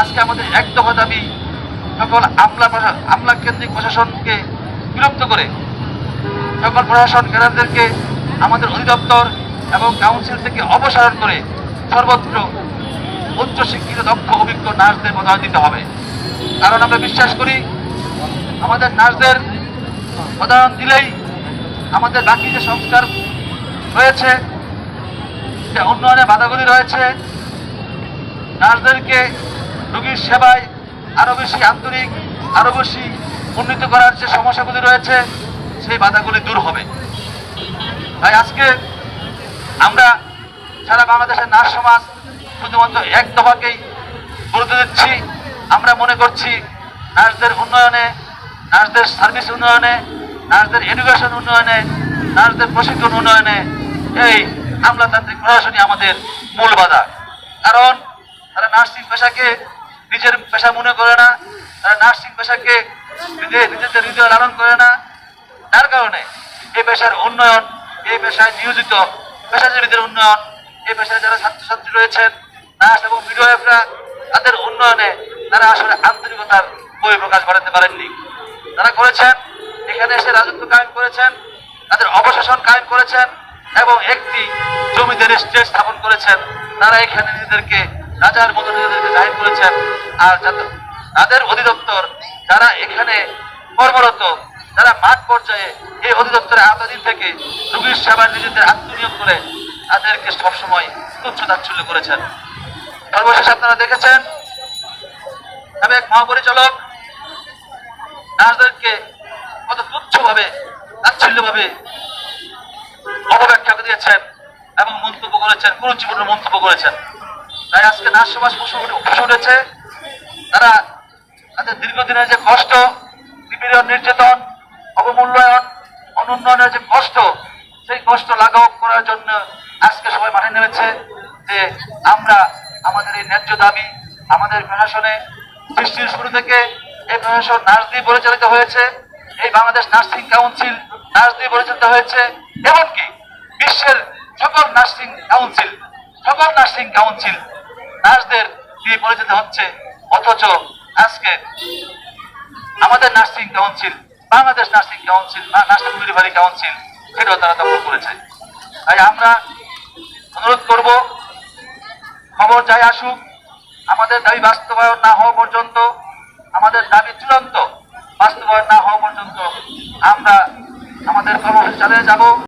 আজকে আমাদের এক দফা দাবি সকল আমলা আমলা কেন্দ্রিক প্রশাসনকে বিরক্ত করে। সকল প্রশাসন ক্যাডারদেরকে আমাদের অধিদপ্তর এবং কাউন্সিল থেকে অপসারণ করে সর্বত্র উচ্চ শিক্ষিত, দক্ষ, অভিজ্ঞ নার্সদের প্রদান দিতে হবে। কারণ আমরা বিশ্বাস করি, আমাদের নার্সদের প্রদান দিলেই আমাদের বাকি যে সংস্কার রয়েছে যে উন্নয়নে বাধাগুলি রয়েছে, নার্সদেরকে রোগীর সেবায় আরও বেশি আন্তরিক, আরও বেশি উন্নীত করার যে সমস্যাগুলি রয়েছে, সেই বাধাগুলি দূর হবে। তাই আজকে আমরা সারা বাংলাদেশের নার্স সমাজ শুধুমাত্র এক দফাকেই গুরুত্ব দিচ্ছি। আমরা মনে করছি নার্সদের উন্নয়নে নার্সদের সার্ভিস উন্নয়নে নার্সদের এডুকেশন উন্নয়নে নার্সদের প্রশিক্ষণ উন্নয়নে এই আমলাতান্ত্রিক প্রশাসনই আমাদের মূল বাধা। কারণ তারা নার্সিং পেশাকে নিজের পেশা মনে করে না, তারা নার্সিং পেশাকে নিজে- নিজেদের হৃদয় লালন করে না। তার কারণে এই পেশার উন্নয়ন, এই পেশায় নিয়োজিত পেশাজীবীদের উন্নয়ন, এই পেশায় যারা ছাত্রছাত্রী রয়েছেন, নার্স এবং মিডওয়াইফরা তাদের উন্নয়নে তারা আসলে আন্তরিকতার বহিঃপ্রকাশ ঘটাতে পারেননি। তারা করেছেন, এখানে এসে রাজত্ব কায়েম করেছেন, তাদের অবশাসন কায়েম করেছেন এবং একটি জমিদারি স্টেট স্থাপন করেছেন। তারা এখানে নিজেদেরকে রাজার মতো নিজেদেরকে জাহির করেছেন। আর তাদের অধিদপ্তর যারা এখানে কর্মরত, যারা মাঠ পর্যায়ে এই অধিদপ্তরের আওতাধীন থেকে রুগীর সেবায় নিজেদের আত্মনিয়োগ করে তাদেরকে সবসময় তুচ্ছ তাচ্ছল্য করেছেন। সর্বশেষ আপনারা দেখেছেন সাবেক মহাপরিচালক নার্সদেরকে কত তুচ্ছভাবে, তাচ্ছিল্যভাবে অপব্যাখ্যা দিয়েছেন এবং মন্তব্য করেছেন কোন জীবনের মন্তব্য করেছেন। তাই আজকে নার্স সমাজ ফুসে উঠেছে তারা তাদের দীর্ঘদিনের যে কষ্ট, নিপীড়ন, নির্যাতন, অবমূল্যায়ন, অনুন্নয়নের যে কষ্ট, সেই কষ্ট লাঘব করার জন্য আজকে সবাই মাঠে নেমেছে যে আমরা আমাদের এই ন্যায্য দাবি, আমাদের প্রশাসনে সৃষ্টির শুরু থেকে এই প্রশাসন নার্স দিয়ে পরিচালিত হয়েছে, এই বাংলাদেশ নার্সিং কাউন্সিল নার্স দিয়ে পরিচালিত হয়েছে, এমনকি বিশ্বের সকল নার্সিং কাউন্সিল, সকল নার্সিং কাউন্সিল নার্সদের দিয়ে পরিচিত হচ্ছে, অথচ আজকে আমাদের nursing council, Bangladesh nursing council, বা নার্সিং ডেলিভারি কাউন্সিল, সেটাও তারা দখল করেছে। তাই আমরা অনুরোধ করব, খবর যাই আসুক, আমাদের দাবি বাস্তবায়ন না হওয়া পর্যন্ত, আমাদের দাবি চূড়ান্ত বাস্তবায়ন না হওয়া পর্যন্ত আমরা আমাদের কর্মসূচি চালিয়ে যাব।